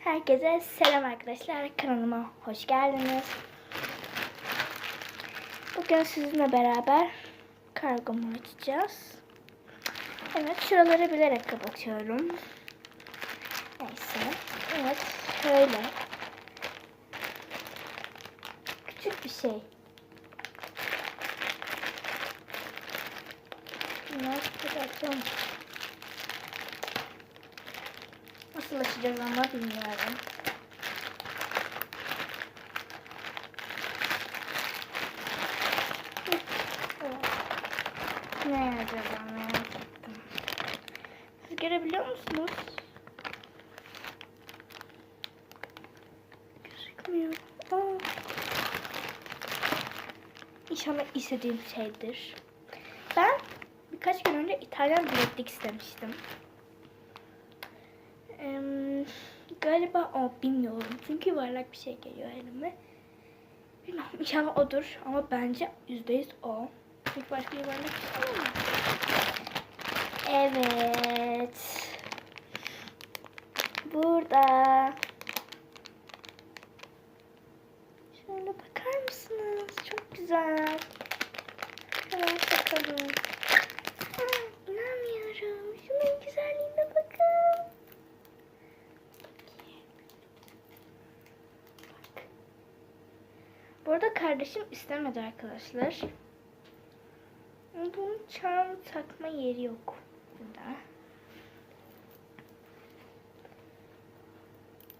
Herkese selam arkadaşlar. Kanalıma hoş geldiniz. Bugün sizinle beraber kargomu açacağız. Evet şuraları bilerek kapatıyorum. Neyse. Evet şöyle. Küçük bir şey. Nasıl açalım? Nasıl açacağız ama bilmiyorum. Ne acaba merak ettim. Siz görebiliyor musunuz? Gözükmüyor. Aa. İnşallah istediğim şeydir. Ben birkaç gün önce İtalyan bileklik istemiştim. Em, galiba o bilmiyorum. Çünkü yuvarlak bir şey geliyor elime. Bilmiyorum inşallah odur ama bence yüzde yüz o. Çünkü başka yuvarlak bir şey mı? Evet. Burada. Şöyle bakar mısınız? Çok güzel. Hemen bakalım. Aa, inanmıyorum. Şunun güzelliğine bakın. Bak. Burada kardeşim istemedi arkadaşlar. Bunun çan takma yeri yok burada.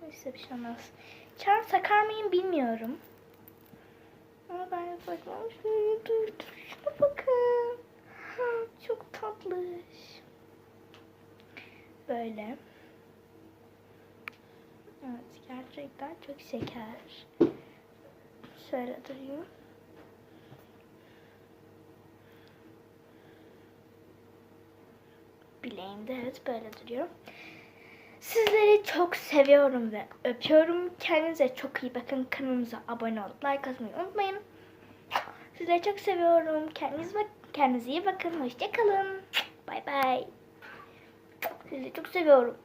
Neyse bir şey olmaz. Çan takar mıyım bilmiyorum. Ama ben yapacağım. Şöyle dur dur. Şuna bakın. Ha, çok tatlış. Böyle. Evet gerçekten çok şeker. Şöyle. Bileğimde evet böyle duruyor. Sizleri çok seviyorum ve öpüyorum. Kendinize çok iyi bakın. Kanalımıza abone olup like atmayı unutmayın. Sizleri çok seviyorum. Kendinize, bak kendinize iyi bakın. Hoşçakalın. Bay bay. Sizi çok seviyorum.